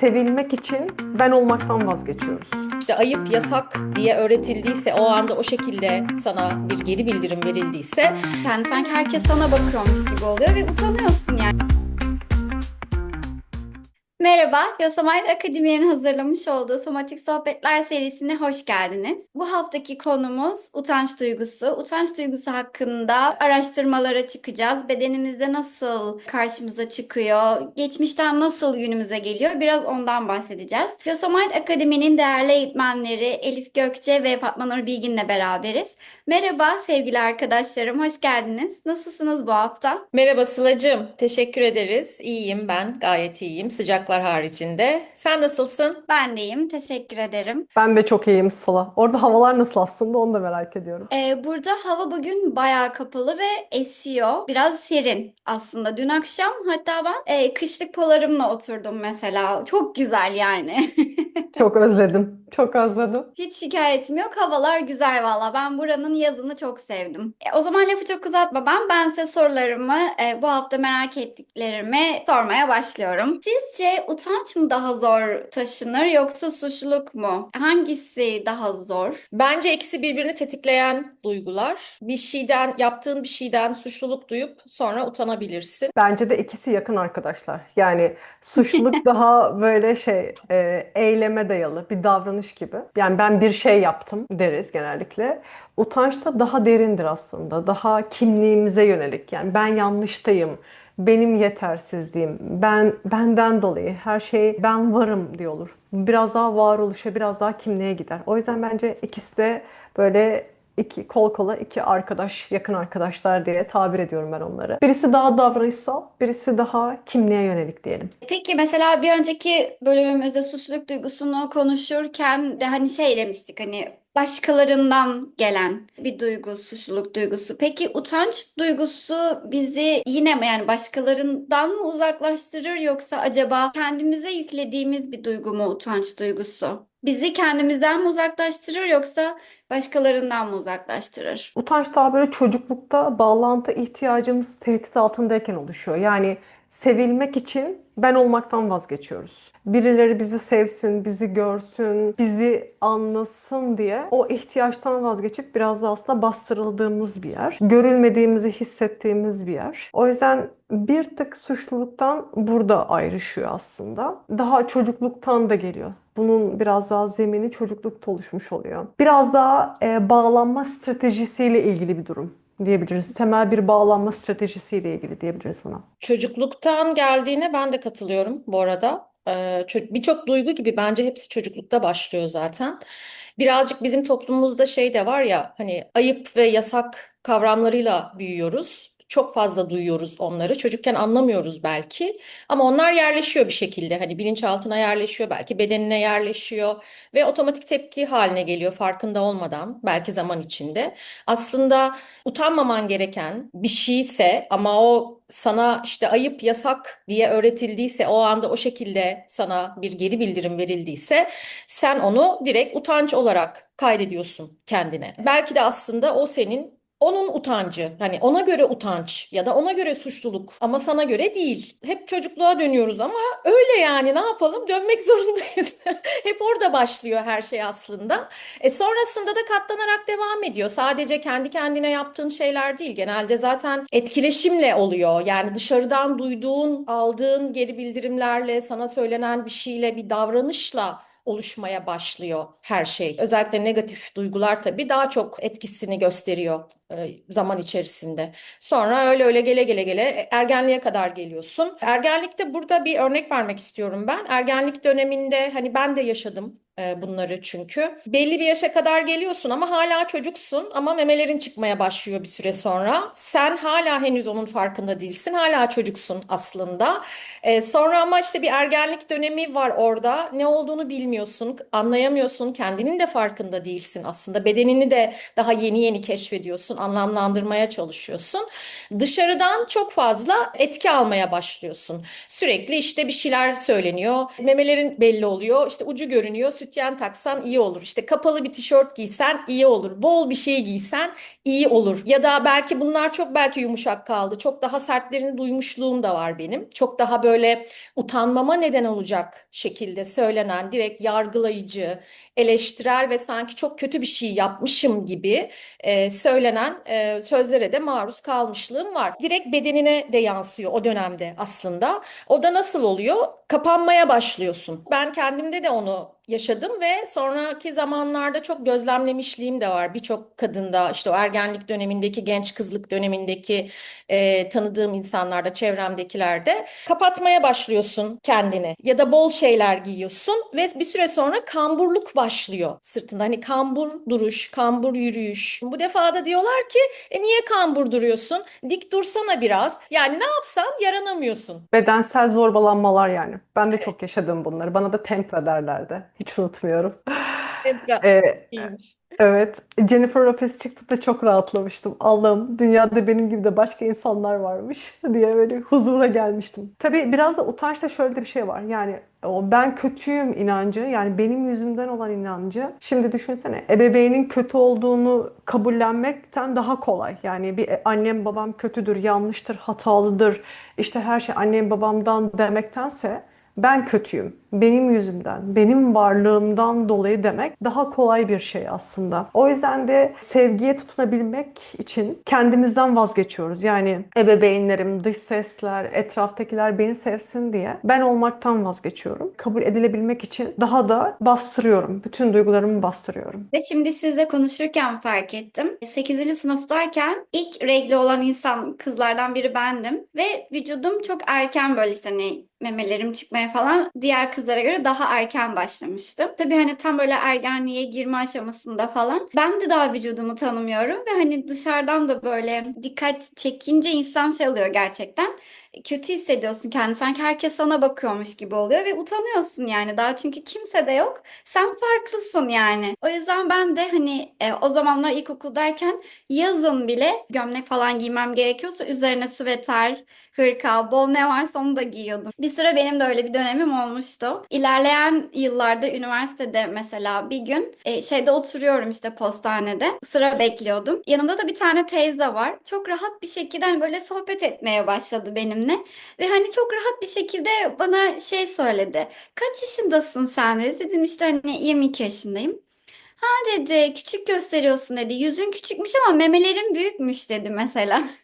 sevilmek için ben olmaktan vazgeçiyoruz. İşte ayıp, yasak diye öğretildiyse, o anda o şekilde sana bir geri bildirim verildiyse Yani sanki herkes sana bakıyormuş gibi oluyor ve utanıyorsun yani. Merhaba, Yosemite Akademi'nin hazırlamış olduğu Somatik Sohbetler serisine hoş geldiniz. Bu haftaki konumuz utanç duygusu. Utanç duygusu hakkında araştırmalara çıkacağız. Bedenimizde nasıl karşımıza çıkıyor, geçmişten nasıl günümüze geliyor biraz ondan bahsedeceğiz. Yosemite Akademi'nin değerli eğitmenleri Elif Gökçe ve Fatma Nur Bilgin'le beraberiz. Merhaba sevgili arkadaşlarım, hoş geldiniz. Nasılsınız bu hafta? merhaba Sıla'cığım, teşekkür ederiz. İyiyim ben, gayet iyiyim, sıcaklar haricinde. Sen nasılsın? Ben de iyiyim, teşekkür ederim. Ben de çok iyiyim Sıla. Orada havalar nasıl aslında onu da merak ediyorum. Ee, burada hava bugün bayağı kapalı ve esiyor. Biraz serin aslında. Dün akşam hatta ben e, kışlık polarımla oturdum mesela. Çok güzel yani. Çok özledim. Çok özledim. Hiç şikayetim yok. Havalar güzel valla. Ben buranın yazını çok sevdim. E, o zaman lafı çok uzatmadan ben size sorularımı e, bu hafta merak ettiklerimi sormaya başlıyorum. Sizce utanç mı daha zor taşınır yoksa suçluluk mu? Hangisi daha zor? Bence ikisi birbirini tetikleyen duygular. Bir şeyden, yaptığın bir şeyden suçluluk duyup sonra utanabilirsin. Bence de ikisi yakın arkadaşlar. Yani suçluluk daha böyle şey e, eyleme dayalı bir davranış gibi. Yani ben bir şey yaptım deriz genellikle. Utanç da daha derindir aslında. Daha kimliğimize yönelik. Yani ben yanlıştayım. Benim yetersizliğim, ben benden dolayı her şey ben varım diye olur. Biraz daha varoluşa, biraz daha kimliğe gider. O yüzden bence ikisi de böyle iki kol kola iki arkadaş, yakın arkadaşlar diye tabir ediyorum ben onları. Birisi daha davranışsal, birisi daha kimliğe yönelik diyelim. Peki mesela bir önceki bölümümüzde suçluluk duygusunu konuşurken de hani şey demiştik hani başkalarından gelen bir duygu, suçluluk duygusu. Peki utanç duygusu bizi yine mi yani başkalarından mı uzaklaştırır yoksa acaba kendimize yüklediğimiz bir duygu mu utanç duygusu? Bizi kendimizden mi uzaklaştırır yoksa başkalarından mı uzaklaştırır? Utanç daha böyle çocuklukta bağlantı ihtiyacımız tehdit altındayken oluşuyor. Yani sevilmek için ben olmaktan vazgeçiyoruz. Birileri bizi sevsin, bizi görsün, bizi anlasın diye o ihtiyaçtan vazgeçip biraz da aslında bastırıldığımız bir yer. Görülmediğimizi hissettiğimiz bir yer. O yüzden bir tık suçluluktan burada ayrışıyor aslında. Daha çocukluktan da geliyor. Bunun biraz daha zemini çocuklukta oluşmuş oluyor. Biraz daha e, bağlanma stratejisiyle ilgili bir durum diyebiliriz. Temel bir bağlanma stratejisiyle ilgili diyebiliriz buna. Çocukluktan geldiğine ben de katılıyorum bu arada. Ee, ço- birçok duygu gibi bence hepsi çocuklukta başlıyor zaten. Birazcık bizim toplumumuzda şey de var ya hani ayıp ve yasak kavramlarıyla büyüyoruz. Çok fazla duyuyoruz onları. Çocukken anlamıyoruz belki ama onlar yerleşiyor bir şekilde. Hani bilinçaltına yerleşiyor, belki bedenine yerleşiyor ve otomatik tepki haline geliyor farkında olmadan, belki zaman içinde. Aslında utanmaman gereken bir şeyse ama o sana işte ayıp, yasak diye öğretildiyse, o anda o şekilde sana bir geri bildirim verildiyse sen onu direkt utanç olarak kaydediyorsun kendine. Belki de aslında o senin onun utancı. Hani ona göre utanç ya da ona göre suçluluk ama sana göre değil. Hep çocukluğa dönüyoruz ama öyle yani ne yapalım? Dönmek zorundayız. Hep orada başlıyor her şey aslında. E sonrasında da katlanarak devam ediyor. Sadece kendi kendine yaptığın şeyler değil. Genelde zaten etkileşimle oluyor. Yani dışarıdan duyduğun, aldığın geri bildirimlerle, sana söylenen bir şeyle, bir davranışla oluşmaya başlıyor her şey. Özellikle negatif duygular tabii daha çok etkisini gösteriyor zaman içerisinde. Sonra öyle öyle gele gele gele e, ergenliğe kadar geliyorsun. Ergenlikte burada bir örnek vermek istiyorum ben. Ergenlik döneminde hani ben de yaşadım e, bunları çünkü. Belli bir yaşa kadar geliyorsun ama hala çocuksun ama memelerin çıkmaya başlıyor bir süre sonra. Sen hala henüz onun farkında değilsin. Hala çocuksun aslında. E, sonra ama işte bir ergenlik dönemi var orada. Ne olduğunu bilmiyorsun, anlayamıyorsun. Kendinin de farkında değilsin aslında. Bedenini de daha yeni yeni keşfediyorsun, anlamlandırmaya çalışıyorsun. Dışarıdan çok fazla etki almaya başlıyorsun. Sürekli işte bir şeyler söyleniyor. Memelerin belli oluyor. İşte ucu görünüyor. Sütyen taksan iyi olur. İşte kapalı bir tişört giysen iyi olur. Bol bir şey giysen iyi olur. Ya da belki bunlar çok belki yumuşak kaldı. Çok daha sertlerini duymuşluğum da var benim. Çok daha böyle utanmama neden olacak şekilde söylenen, direkt yargılayıcı, eleştirel ve sanki çok kötü bir şey yapmışım gibi e, söylenen e, sözlere de maruz kalmışlığım var. Direkt bedenine de yansıyor o dönemde aslında. O da nasıl oluyor? Kapanmaya başlıyorsun. Ben kendimde de onu yaşadım ve sonraki zamanlarda çok gözlemlemişliğim de var. Birçok kadında işte o ergenlik dönemindeki, genç kızlık dönemindeki e, tanıdığım insanlarda, çevremdekilerde kapatmaya başlıyorsun kendini ya da bol şeyler giyiyorsun ve bir süre sonra kamburluk başlıyor sırtında. Hani kambur duruş, kambur yürüyüş. Bu defa da diyorlar ki e niye kambur duruyorsun? Dik dursana biraz. Yani ne yapsan yaranamıyorsun. Bedensel zorbalanmalar yani. Ben de çok yaşadım bunları. Bana da tempra derlerdi. Hiç unutmuyorum. Ee, iyiymiş. evet, Jennifer Lopez çıktı da çok rahatlamıştım. Allah'ım dünyada benim gibi de başka insanlar varmış diye böyle huzura gelmiştim. Tabii biraz da utançta şöyle de bir şey var. Yani o ben kötüyüm inancı yani benim yüzümden olan inancı. Şimdi düşünsene ebeveynin kötü olduğunu kabullenmekten daha kolay. Yani bir e, annem babam kötüdür, yanlıştır, hatalıdır. İşte her şey annem babamdan demektense ben kötüyüm. Benim yüzümden, benim varlığımdan dolayı demek daha kolay bir şey aslında. O yüzden de sevgiye tutunabilmek için kendimizden vazgeçiyoruz. Yani ebeveynlerim, dış sesler, etraftakiler beni sevsin diye ben olmaktan vazgeçiyorum. Kabul edilebilmek için daha da bastırıyorum. Bütün duygularımı bastırıyorum. Ve şimdi sizle konuşurken fark ettim. 8. sınıftayken ilk regli olan insan kızlardan biri bendim. Ve vücudum çok erken böyle hani memelerim çıkmaya falan diğer kızlara göre daha erken başlamıştım. Tabii hani tam böyle ergenliğe girme aşamasında falan. Ben de daha vücudumu tanımıyorum ve hani dışarıdan da böyle dikkat çekince insan şey oluyor gerçekten. Kötü hissediyorsun kendini. Sanki herkes sana bakıyormuş gibi oluyor ve utanıyorsun yani. Daha çünkü kimse de yok. Sen farklısın yani. O yüzden ben de hani e, o zamanlar ilkokuldayken yazın bile gömlek falan giymem gerekiyorsa üzerine süveter, hırka, bol ne varsa onu da giyiyordum. Bir süre benim de öyle bir dönemim olmuştu. İlerleyen yıllarda üniversitede mesela bir gün e, şeyde oturuyorum işte postanede. Sıra bekliyordum. Yanımda da bir tane teyze var. Çok rahat bir şekilde hani böyle sohbet etmeye başladı benimle. Ve hani çok rahat bir şekilde bana şey söyledi. Kaç yaşındasın sen dedi. Dedim işte hani 22 yaşındayım. Ha dedi küçük gösteriyorsun dedi. Yüzün küçükmüş ama memelerin büyükmüş dedi mesela.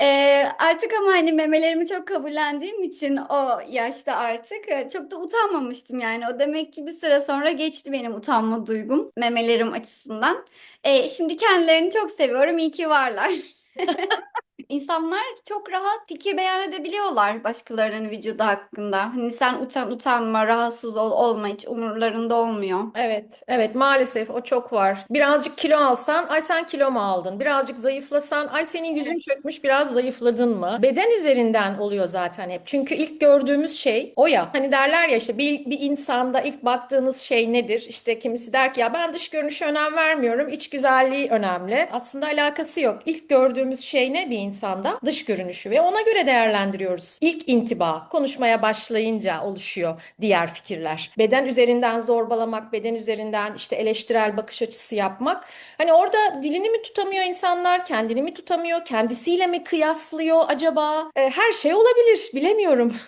Ee, artık ama hani memelerimi çok kabullendiğim için o yaşta artık e, çok da utanmamıştım yani. O demek ki bir süre sonra geçti benim utanma duygum memelerim açısından. Ee, şimdi kendilerini çok seviyorum. İyi ki varlar. İnsanlar çok rahat fikir beyan edebiliyorlar başkalarının vücudu hakkında. Hani sen utan utanma, rahatsız ol olma hiç umurlarında olmuyor. Evet, evet maalesef o çok var. Birazcık kilo alsan, ay sen kilo mu aldın? Birazcık zayıflasan, ay senin yüzün çökmüş, biraz zayıfladın mı? Beden üzerinden oluyor zaten hep. Çünkü ilk gördüğümüz şey o ya. Hani derler ya işte bir, bir insanda ilk baktığınız şey nedir? İşte kimisi der ki ya ben dış görünüşe önem vermiyorum, iç güzelliği önemli. Aslında alakası yok. İlk gördüğümüz şey ne bir insanda? Dış görünüşü ve ona göre değerlendiriyoruz. İlk intiba konuşmaya başlayınca oluşuyor diğer fikirler. Beden üzerinden zorbalamak, beden üzerinden işte eleştirel bakış açısı yapmak. Hani orada dilini mi tutamıyor insanlar, kendini mi tutamıyor, kendisiyle mi kıyaslıyor acaba? E, her şey olabilir, bilemiyorum.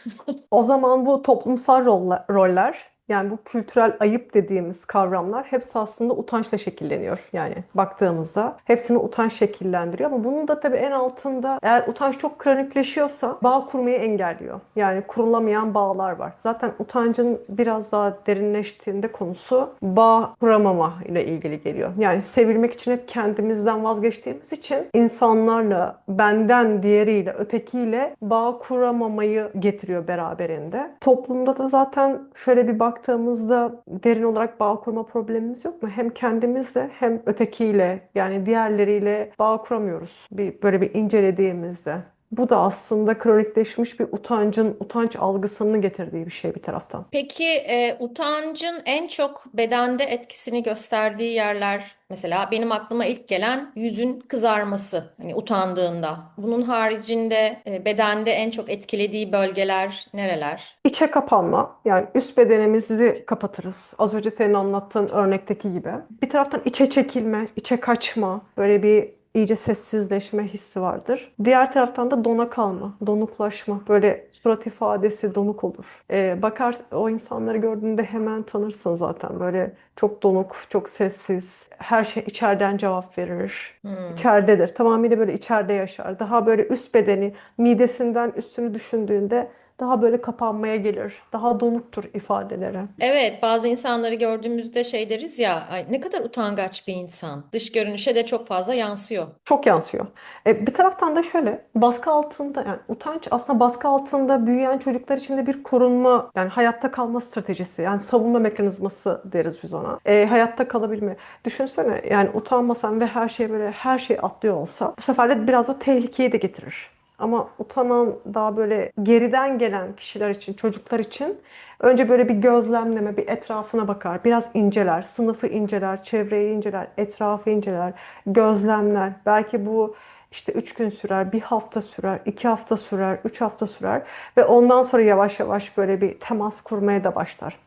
O zaman bu toplumsal roller, roller yani bu kültürel ayıp dediğimiz kavramlar hepsi aslında utançla şekilleniyor. Yani baktığımızda hepsini utanç şekillendiriyor ama bunun da tabii en altında eğer utanç çok kronikleşiyorsa bağ kurmayı engelliyor. Yani kurulamayan bağlar var. Zaten utancın biraz daha derinleştiğinde konusu bağ kuramama ile ilgili geliyor. Yani sevilmek için hep kendimizden vazgeçtiğimiz için insanlarla, benden diğeriyle, ötekiyle bağ kuramamayı getiriyor beraberinde. Toplumda da zaten şöyle bir baktığımızda derin olarak bağ kurma problemimiz yok mu? Hem kendimizle hem ötekiyle yani diğerleriyle bağ kuramıyoruz. Bir böyle bir incelediğimizde. Bu da aslında kronikleşmiş bir utancın, utanç algısını getirdiği bir şey bir taraftan. Peki e, utancın en çok bedende etkisini gösterdiği yerler mesela benim aklıma ilk gelen yüzün kızarması hani utandığında. Bunun haricinde e, bedende en çok etkilediği bölgeler nereler? İçe kapanma, yani üst bedenimizi kapatırız. Az önce senin anlattığın örnekteki gibi. Bir taraftan içe çekilme, içe kaçma, böyle bir iyice sessizleşme hissi vardır. Diğer taraftan da dona kalma, donuklaşma, böyle surat ifadesi donuk olur. Ee, bakar o insanları gördüğünde hemen tanırsın zaten. Böyle çok donuk, çok sessiz, her şey içeriden cevap verir. Hmm. İçeridedir. Tamamıyla böyle içeride yaşar. Daha böyle üst bedeni, midesinden üstünü düşündüğünde daha böyle kapanmaya gelir. Daha donuktur ifadeleri. Evet, bazı insanları gördüğümüzde şey deriz ya, ay ne kadar utangaç bir insan. Dış görünüşe de çok fazla yansıyor. Çok yansıyor. E, bir taraftan da şöyle baskı altında yani utanç aslında baskı altında büyüyen çocuklar için de bir korunma yani hayatta kalma stratejisi yani savunma mekanizması deriz biz ona. E, hayatta kalabilme. Düşünsene yani utanmasan ve her şey böyle her şey atlıyor olsa bu sefer de biraz da tehlikeyi de getirir. Ama utanan daha böyle geriden gelen kişiler için, çocuklar için önce böyle bir gözlemleme, bir etrafına bakar, biraz inceler, sınıfı inceler, çevreyi inceler, etrafı inceler, gözlemler. Belki bu işte üç gün sürer, bir hafta sürer, iki hafta sürer, üç hafta sürer ve ondan sonra yavaş yavaş böyle bir temas kurmaya da başlar.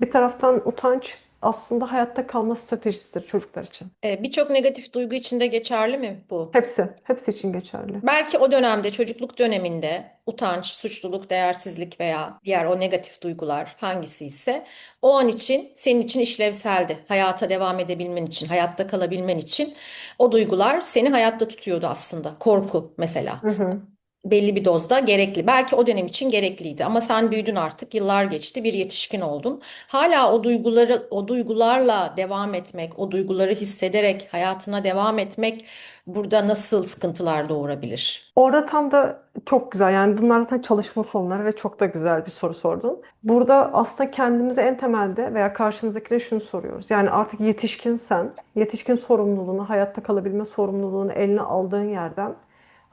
Bir taraftan utanç aslında hayatta kalma stratejisidir çocuklar için. E, birçok negatif duygu içinde geçerli mi bu? Hepsi, hepsi için geçerli. Belki o dönemde, çocukluk döneminde utanç, suçluluk, değersizlik veya diğer o negatif duygular hangisi ise o an için senin için işlevseldi. Hayata devam edebilmen için, hayatta kalabilmen için o duygular seni hayatta tutuyordu aslında. Korku mesela. Hı hı. Belli bir dozda gerekli. Belki o dönem için gerekliydi ama sen büyüdün artık, yıllar geçti, bir yetişkin oldun. Hala o duyguları, o duygularla devam etmek, o duyguları hissederek hayatına devam etmek burada nasıl sıkıntılar doğurabilir? Orada tam da çok güzel yani bunlar zaten çalışma konuları ve çok da güzel bir soru sordun. Burada aslında kendimize en temelde veya karşımızdakilere şunu soruyoruz. Yani artık yetişkinsen, yetişkin sorumluluğunu, hayatta kalabilme sorumluluğunu eline aldığın yerden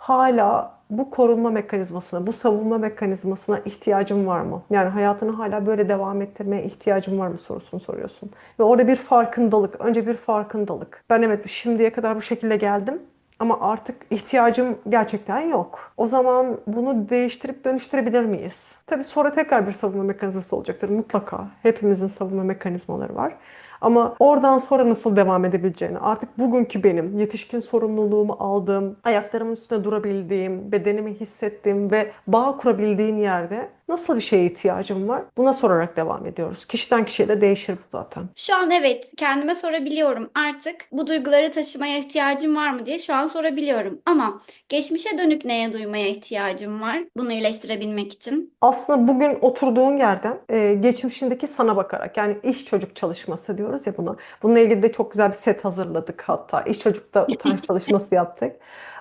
hala bu korunma mekanizmasına, bu savunma mekanizmasına ihtiyacın var mı? Yani hayatını hala böyle devam ettirmeye ihtiyacın var mı sorusunu soruyorsun. Ve orada bir farkındalık, önce bir farkındalık. Ben evet şimdiye kadar bu şekilde geldim. Ama artık ihtiyacım gerçekten yok. O zaman bunu değiştirip dönüştürebilir miyiz? Tabii sonra tekrar bir savunma mekanizması olacaktır mutlaka. Hepimizin savunma mekanizmaları var. Ama oradan sonra nasıl devam edebileceğini, artık bugünkü benim yetişkin sorumluluğumu aldığım, ayaklarımın üstünde durabildiğim, bedenimi hissettiğim ve bağ kurabildiğim yerde nasıl bir şeye ihtiyacım var? Buna sorarak devam ediyoruz. Kişiden kişiye de değişir bu zaten. Şu an evet kendime sorabiliyorum artık bu duyguları taşımaya ihtiyacım var mı diye şu an sorabiliyorum. Ama geçmişe dönük neye duymaya ihtiyacım var bunu iyileştirebilmek için? Aslında bugün oturduğun yerden e, geçmişindeki sana bakarak yani iş çocuk çalışması diyoruz ya buna. Bununla ilgili de çok güzel bir set hazırladık hatta. İş çocukta utanç çalışması yaptık.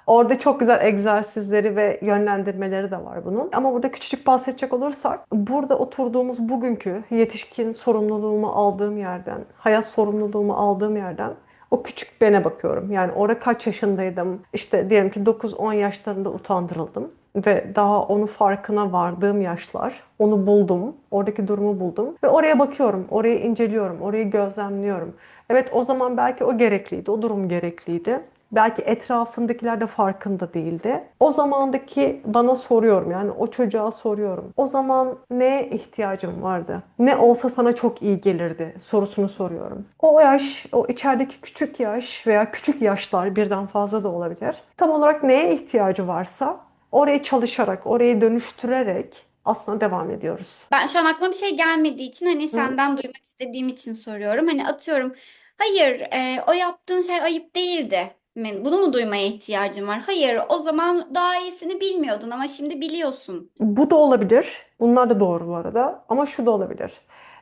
Orada çok güzel egzersizleri ve yönlendirmeleri de var bunun. Ama burada küçücük bahsedecek olursak, burada oturduğumuz bugünkü yetişkin sorumluluğumu aldığım yerden, hayat sorumluluğumu aldığım yerden o küçük bene bakıyorum. Yani orada kaç yaşındaydım? İşte diyelim ki 9-10 yaşlarında utandırıldım ve daha onun farkına vardığım yaşlar. Onu buldum. Oradaki durumu buldum. Ve oraya bakıyorum. Orayı inceliyorum. Orayı gözlemliyorum. Evet o zaman belki o gerekliydi. O durum gerekliydi. Belki etrafındakiler de farkında değildi. O zamandaki bana soruyorum yani o çocuğa soruyorum. O zaman neye ihtiyacım vardı? Ne olsa sana çok iyi gelirdi sorusunu soruyorum. O yaş, o içerideki küçük yaş veya küçük yaşlar birden fazla da olabilir. Tam olarak neye ihtiyacı varsa orayı çalışarak, orayı dönüştürerek aslında devam ediyoruz. Ben şu an aklıma bir şey gelmediği için hani senden duymak istediğim için soruyorum. Hani atıyorum hayır e, o yaptığın şey ayıp değildi. Mi? Bunu mu duymaya ihtiyacım var? Hayır o zaman daha iyisini bilmiyordun ama şimdi biliyorsun. Bu da olabilir. Bunlar da doğru bu arada. Ama şu da olabilir.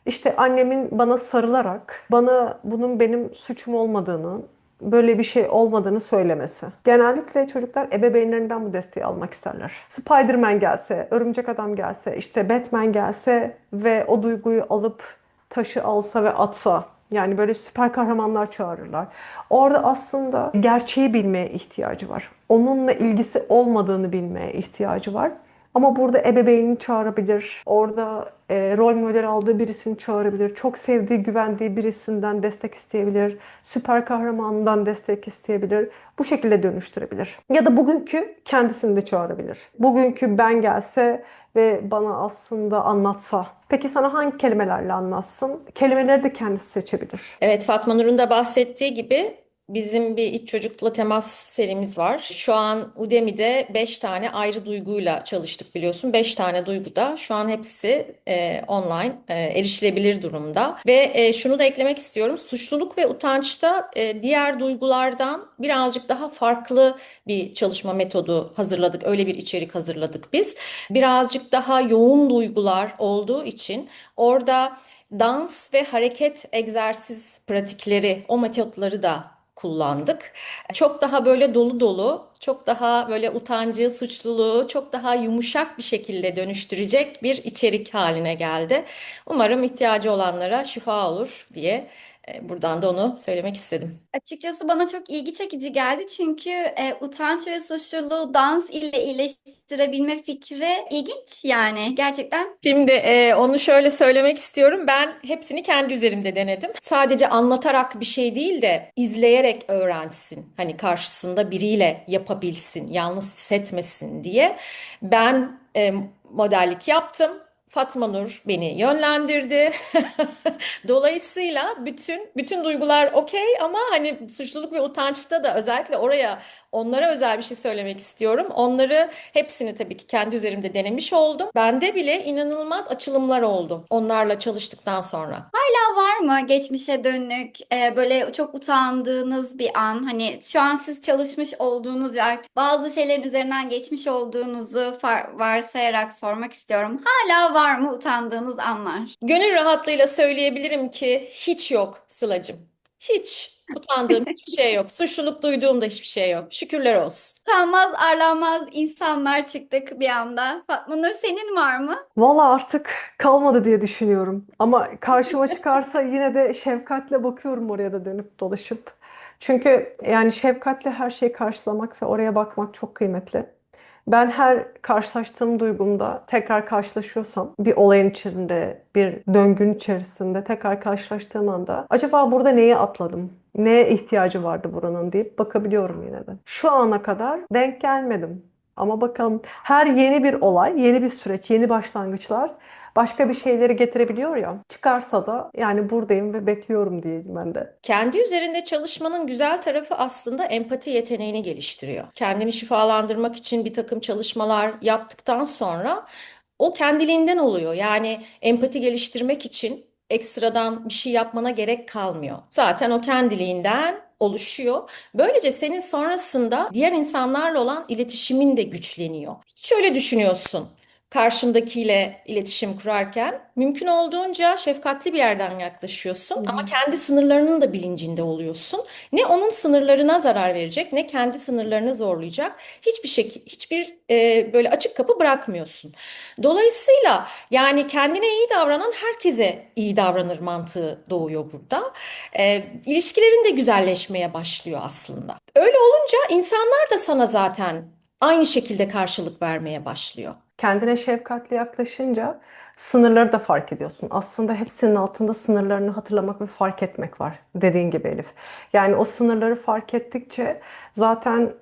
İşte annemin bana sarılarak bana bunun benim suçum olmadığını, böyle bir şey olmadığını söylemesi. Genellikle çocuklar ebeveynlerinden bu desteği almak isterler. Spider-Man gelse, Örümcek Adam gelse, işte Batman gelse ve o duyguyu alıp taşı alsa ve atsa Yani böyle süper kahramanlar çağırırlar. Orada aslında gerçeği bilmeye ihtiyacı var. Onunla ilgisi olmadığını bilmeye ihtiyacı var. Ama burada ebeveynini çağırabilir. Orada e, rol model aldığı birisini çağırabilir. Çok sevdiği, güvendiği birisinden destek isteyebilir. Süper kahramanından destek isteyebilir. Bu şekilde dönüştürebilir. Ya da bugünkü kendisini de çağırabilir. Bugünkü ben gelse ve bana aslında anlatsa. Peki sana hangi kelimelerle anlatsın? Kelimeleri de kendisi seçebilir. Evet Fatma Nur'un da bahsettiği gibi bizim bir iç çocukla temas serimiz var. Şu an Udemy'de 5 tane ayrı duyguyla çalıştık biliyorsun. 5 tane duyguda şu an hepsi e, online e, erişilebilir durumda. Ve e, şunu da eklemek istiyorum. Suçluluk ve utançta e, diğer duygulardan birazcık daha farklı bir çalışma metodu hazırladık. Öyle bir içerik hazırladık biz. Birazcık daha yoğun duygular olduğu için orada dans ve hareket egzersiz pratikleri, o metotları da kullandık. Çok daha böyle dolu dolu, çok daha böyle utancı, suçluluğu çok daha yumuşak bir şekilde dönüştürecek bir içerik haline geldi. Umarım ihtiyacı olanlara şifa olur diye buradan da onu söylemek istedim. Açıkçası bana çok ilgi çekici geldi çünkü e, utanç ve suçluluğu dans ile iyileştirebilme fikri ilginç yani gerçekten. Şimdi e, onu şöyle söylemek istiyorum. Ben hepsini kendi üzerimde denedim. Sadece anlatarak bir şey değil de izleyerek öğrensin. Hani karşısında biriyle yapabilsin, yalnız hissetmesin diye. Ben e, modellik yaptım. Fatma Nur beni yönlendirdi. Dolayısıyla bütün bütün duygular okey ama hani suçluluk ve utançta da özellikle oraya onlara özel bir şey söylemek istiyorum. Onları hepsini tabii ki kendi üzerimde denemiş oldum. Bende bile inanılmaz açılımlar oldu onlarla çalıştıktan sonra. Hala var mı geçmişe dönük e, böyle çok utandığınız bir an? Hani şu an siz çalışmış olduğunuz ve artık bazı şeylerin üzerinden geçmiş olduğunuzu varsayarak sormak istiyorum. Hala var mı utandığınız anlar? Gönül rahatlığıyla söyleyebilirim ki hiç yok Sıla'cığım. Hiç utandığım hiçbir şey yok. Suçluluk duyduğum da hiçbir şey yok. Şükürler olsun. Utanmaz, arlanmaz insanlar çıktık bir anda. Fatma Nur senin var mı? Valla artık kalmadı diye düşünüyorum. Ama karşıma çıkarsa yine de şefkatle bakıyorum oraya da dönüp dolaşıp. Çünkü yani şefkatle her şeyi karşılamak ve oraya bakmak çok kıymetli. Ben her karşılaştığım duygumda tekrar karşılaşıyorsam bir olayın içinde, bir döngünün içerisinde tekrar karşılaştığım anda acaba burada neyi atladım? Neye ihtiyacı vardı buranın deyip bakabiliyorum yine de. Şu ana kadar denk gelmedim. Ama bakalım her yeni bir olay, yeni bir süreç, yeni başlangıçlar başka bir şeyleri getirebiliyor ya. Çıkarsa da yani buradayım ve bekliyorum diyeyim ben de. Kendi üzerinde çalışmanın güzel tarafı aslında empati yeteneğini geliştiriyor. Kendini şifalandırmak için bir takım çalışmalar yaptıktan sonra o kendiliğinden oluyor. Yani empati geliştirmek için ekstradan bir şey yapmana gerek kalmıyor. Zaten o kendiliğinden oluşuyor. Böylece senin sonrasında diğer insanlarla olan iletişimin de güçleniyor. Şöyle düşünüyorsun. Karşındakiyle iletişim kurarken mümkün olduğunca şefkatli bir yerden yaklaşıyorsun ama kendi sınırlarının da bilincinde oluyorsun. Ne onun sınırlarına zarar verecek ne kendi sınırlarını zorlayacak hiçbir şekil hiçbir e, böyle açık kapı bırakmıyorsun. Dolayısıyla yani kendine iyi davranan herkese iyi davranır mantığı doğuyor burada. E, ilişkilerin de güzelleşmeye başlıyor aslında. Öyle olunca insanlar da sana zaten aynı şekilde karşılık vermeye başlıyor. Kendine şefkatle yaklaşınca sınırları da fark ediyorsun. Aslında hepsinin altında sınırlarını hatırlamak ve fark etmek var. Dediğin gibi Elif. Yani o sınırları fark ettikçe zaten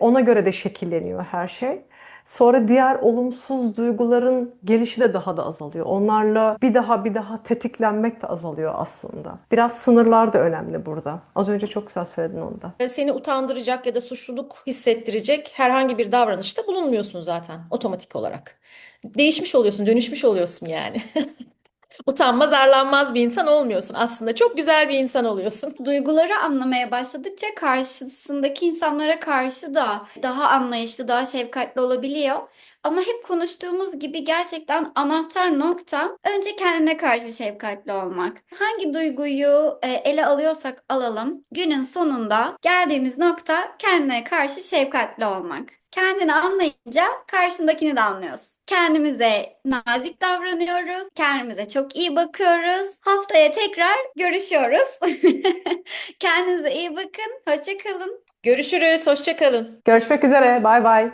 ona göre de şekilleniyor her şey. Sonra diğer olumsuz duyguların gelişi de daha da azalıyor. Onlarla bir daha bir daha tetiklenmek de azalıyor aslında. Biraz sınırlar da önemli burada. Az önce çok güzel söyledin onu da. Seni utandıracak ya da suçluluk hissettirecek herhangi bir davranışta bulunmuyorsun zaten otomatik olarak. Değişmiş oluyorsun, dönüşmüş oluyorsun yani. Utanmaz, arlanmaz bir insan olmuyorsun aslında. Çok güzel bir insan oluyorsun. Duyguları anlamaya başladıkça karşısındaki insanlara karşı da daha anlayışlı, daha şefkatli olabiliyor. Ama hep konuştuğumuz gibi gerçekten anahtar nokta önce kendine karşı şefkatli olmak. Hangi duyguyu e, ele alıyorsak alalım, günün sonunda geldiğimiz nokta kendine karşı şefkatli olmak. Kendini anlayınca karşındakini de anlıyoruz. Kendimize nazik davranıyoruz. Kendimize çok iyi bakıyoruz. Haftaya tekrar görüşüyoruz. Kendinize iyi bakın. Hoşça kalın. Görüşürüz, hoşça kalın. Görüşmek üzere. Bay bay.